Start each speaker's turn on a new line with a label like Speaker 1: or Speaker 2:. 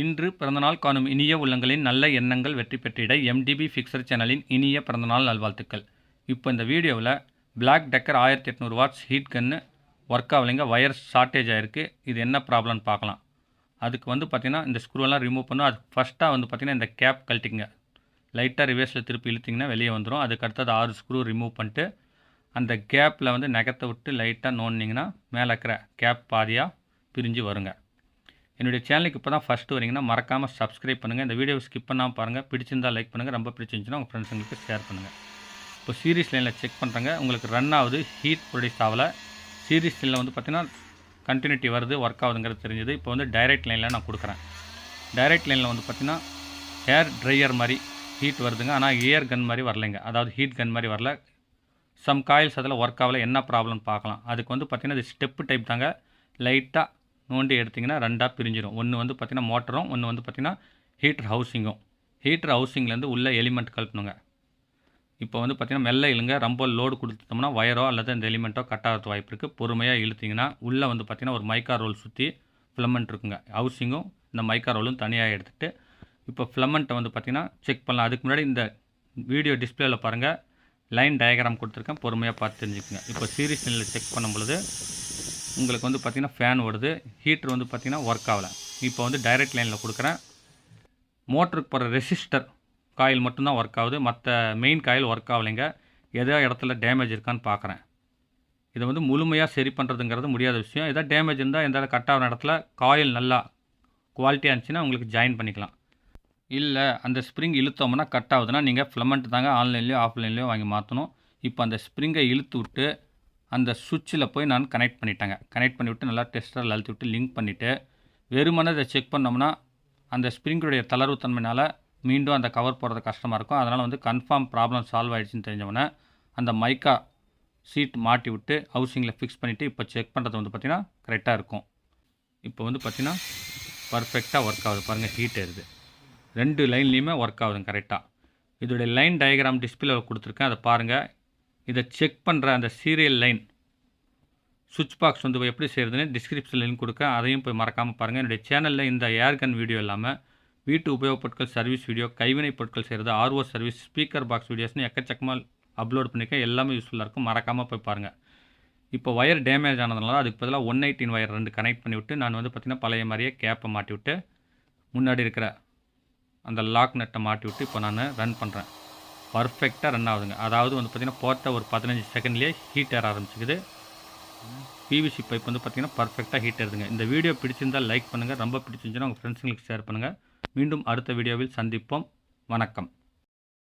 Speaker 1: இன்று பிறந்தநாள் காணும் இனிய உள்ளங்களின் நல்ல எண்ணங்கள் வெற்றி பெற்றிட எம்டிபி ஃபிக்சர் சேனலின் இனிய பிறந்தநாள் நல்வாழ்த்துக்கள். இப்போ இந்த வீடியோவில் பிளாக் டெக்கர் ஆயிரத்தி எட்நூறு வாட்ஸ் ஹீட் கன்னு ஒர்க் ஆகலைங்க ஒயர் ஷார்ட்டேஜ் ஆகிருக்கு இது என்ன ப்ராப்ளம்னு பார்க்கலாம். அதுக்கு வந்து பார்த்திங்கன்னா இந்த ஸ்க்ரூவெல்லாம் ரிமூவ் பண்ணும் அது ஃபஸ்ட்டாக வந்து பார்த்திங்கன்னா இந்த கேப் கழட்டிங்க லைட்டாக ரிவர்ஸில் திருப்பி இழுத்திங்கன்னா வெளியே வந்துடும் அதுக்கு அடுத்தது ஆறு ஸ்க்ரூ ரிமூவ் பண்ணிட்டு அந்த கேப்பில் வந்து நகத்தை விட்டு லைட்டாக நோண்டிங்கன்னா மேலே இருக்கிற கேப் பாதியாக பிரிஞ்சு வருங்க. என்னுடைய சேனலுக்கு இப்போ தான் ஃபஸ்ட்டு வரீங்கன்னா மறக்காமல் சப்ஸ்கிரைப் பண்ணுங்கள் இந்த வீடியோ ஸ்கிப் பண்ணாமல் பாருங்கள் பிடிச்சிருந்தால் லைக் பண்ணுங்கள் ரொம்ப பிடிச்சிருந்துச்சுன்னா உங்கள் ஃப்ரெண்ட்ஸுங்களுக்கு ஷேர் பண்ணுங்கள் இப்போ சீரிஸ் லைனில் செக் பண்ணுறேங்க உங்களுக்கு ரன் ஆகுது. ஹீட் ப்ரொடியூஸ் ஆகலை. சீரிஸ் லைனில் வந்து பார்த்திங்கன்னா கண்டினியூட்டி வருது. ஒர்க் ஆகுதுங்கிறது தெரிஞ்சது. இப்போ வந்து டைரக்ட் லைனில் நான் கொடுக்குறேன். டைரக்ட் லைனில் வந்து பார்த்திங்கன்னா ஹேர் ட்ரையர் மாதிரி ஹீட் வருதுங்க. ஆனால் ஏர் கன் மாதிரி வரலைங்க. அதாவது ஹீட் கன் மாதிரி வரல. சம் காயில்ஸ் அதில் ஒர்க் ஆகலை. என்ன ப்ராப்ளம் பார்க்கலாம். அதுக்கு வந்து பார்த்திங்கன்னா இது ஸ்டெப்பு டைப் தாங்க. லைட்டாக நோண்டி எடுத்திங்கன்னா ரெண்டாக பிரிஞ்சிடும் ஒன்று வந்து பார்த்திங்கன்னா மோட்டரும் ஒன்று வந்து பார்த்திங்கன்னா ஹீட்டர் ஹவுசிங்கும் ஹீட்டர் ஹவுசிங்லேருந்து உள்ளே எலிமெண்ட் கலப்பணுங்க இப்போ வந்து பார்த்திங்கன்னா மெல்ல இழுங்க ரொம்ப லோடு கொடுத்துட்டோம்னா வயரோ அல்லது அந்த எலிமெண்ட்டோ கட் ஆகிறது வாய்ப்பு இருக்குது பொறுமையாக இழுத்திங்கன்னா உள்ளே வந்து பார்த்திங்கன்னா ஒரு மைக்கா ரோல் சுற்றி ஃபிலமெண்ட் இருக்குங்க. ஹவுசிங்கும் இந்த மைக்கா ரோலும் தனியாக எடுத்துகிட்டு இப்போ ஃபிலமெண்ட்டை வந்து பார்த்திங்கன்னா செக் பண்ணலாம். அதுக்கு முன்னாடி இந்த வீடியோ டிஸ்பிளேயில் பாருங்கள் லைன் டயக்ராம் கொடுத்துருக்கேன். பொறுமையாக பார்த்து தெரிஞ்சுக்கோங்க. இப்போ சீரிஸ் நிலையில் செக் பண்ணும் பொழுது உங்களுக்கு வந்து பார்த்திங்கன்னா ஃபேன் ஓடுது. ஹீட்ரு வந்து பார்த்திங்கன்னா ஒர்க் ஆகலை. இப்போ வந்து டைரக்ட் லைனில் கொடுக்குறேன். மோட்டருக்கு போகிற ரெசிஸ்டர் காயில் மட்டும்தான் ஒர்க் ஆகுது. மற்ற மெயின் காயில் ஒர்க் ஆகலைங்க. எதோ இடத்துல டேமேஜ் இருக்கான்னு பார்க்குறேன். இதை வந்து முழுமையாக சரி பண்ணுறதுங்கிறது முடியாத விஷயம். எதாவது டேமேஜ் இருந்தால் எந்த கட் ஆகிற இடத்துல காயில் நல்லா குவாலிட்டியாக இருந்துச்சுன்னா உங்களுக்கு ஜாயின் பண்ணிக்கலாம். இல்லை அந்த ஸ்ப்ரிங் இழுத்தோம்னா கட் ஆகுதுன்னா நீங்கள் ஃபிலமெண்ட் தாங்க ஆன்லைன்லேயோ ஆஃப்லைன்லேயோ வாங்கி மாற்றணும் இப்போ அந்த ஸ்ப்ரிங்கை இழுத்து விட்டு அந்த சுவிட்சில் போய் நான் கனெக்ட் பண்ணிட்டேங்க. கனெக்ட் பண்ணிவிட்டு நல்லா டெஸ்டரில் அழுத்தி விட்டு லிங்க் பண்ணிவிட்டு வெறுமனே இதை செக் பண்ணோம்னா அந்த ஸ்ப்ரிங்குடைய தளர்வு தன்மைனால் மீண்டும் அந்த கவர் போடுறது கஷ்டமாக இருக்கும். அதனால் வந்து கன்ஃபார்ம் ப்ராப்ளம் சால்வ் ஆகிடுச்சின்னு தெரிஞ்சவொடனே அந்த மைக்கா சீட் மாட்டி விட்டு ஹவுசிங்கில் ஃபிக்ஸ் பண்ணிவிட்டு இப்போ செக் பண்ணுறது வந்து பார்த்திங்கன்னா கரெக்டாக இருக்கும். இப்போ வந்து பார்த்திங்கன்னா பர்ஃபெக்டாக ஒர்க் ஆகுது. பாருங்கள் ஹீட் ஏறுது. ரெண்டு லைன்லேயுமே ஒர்க் ஆகுதுங்க கரெக்டாக இதோடைய லைன் டயக்ராம் டிஸ்பிளே கொடுத்துருக்கேன். அதை பாருங்கள் இதை செக் பண்ணுற அந்த சீரியல் லைன் சுவிட்ச் பாக்ஸ் வந்து எப்படி செய்கிறதுன்னு டிஸ்கிரிப்ஷன் லிங்க் கொடுக்க அதையும் போய் மறக்காமல் பாருங்கள் என்னுடைய சேனலில் இந்த ஏர்கன் வீடியோ இல்லாமல் வீட்டு உபயோகப் பொருட்கள் சர்வீஸ் வீடியோ கைவினை பொருட்கள் செய்கிறது ஆர்ஓ சர்வீஸ் ஸ்பீக்கர் பாக்ஸ் வீடியோஸ்னு எக்கச்சக்கமாக அப்லோட் பண்ணிக்க எல்லாமே யூஸ்ஃபுல்லாக இருக்கும். மறக்காமல் போய் பாருங்கள் இப்போ ஒயர் டேமேஜ் ஆனதுனால அதுக்கு பதிலாக ஒன் எயிட்டின் ஒயர் ரெண்டு கனெக்ட் பண்ணிவிட்டு நான் வந்து பார்த்திங்கன்னா பழைய மாதிரியே கேப்பை மாட்டி விட்டு முன்னாடி இருக்கிற அந்த லாக் நெட்டை மாட்டி விட்டு இப்போ நான் ரன் பண்ணுறேன் பர்ஃபெக்டாக ரன் ஆகுதுங்க. அதாவது வந்து பார்த்திங்கன்னா போட்ட ஒரு பதினஞ்சு செகண்ட்லேயே ஹீட் ஏற ஆரம்பிச்சிக்குது. பிவிசி பைப் வந்து பார்த்திங்கன்னா பர்ஃபெக்டாக ஹீட் ஏறுதுங்க. இந்த வீடியோ பிடிச்சிருந்தால் லைக் பண்ணுங்கள் ரொம்ப பிடிச்சிருந்துச்சுன்னா உங்கள் ஃப்ரெண்ட்ஸுங்களுக்கு ஷேர் பண்ணுங்கள் மீண்டும் அடுத்த வீடியோவில் சந்திப்போம். வணக்கம்.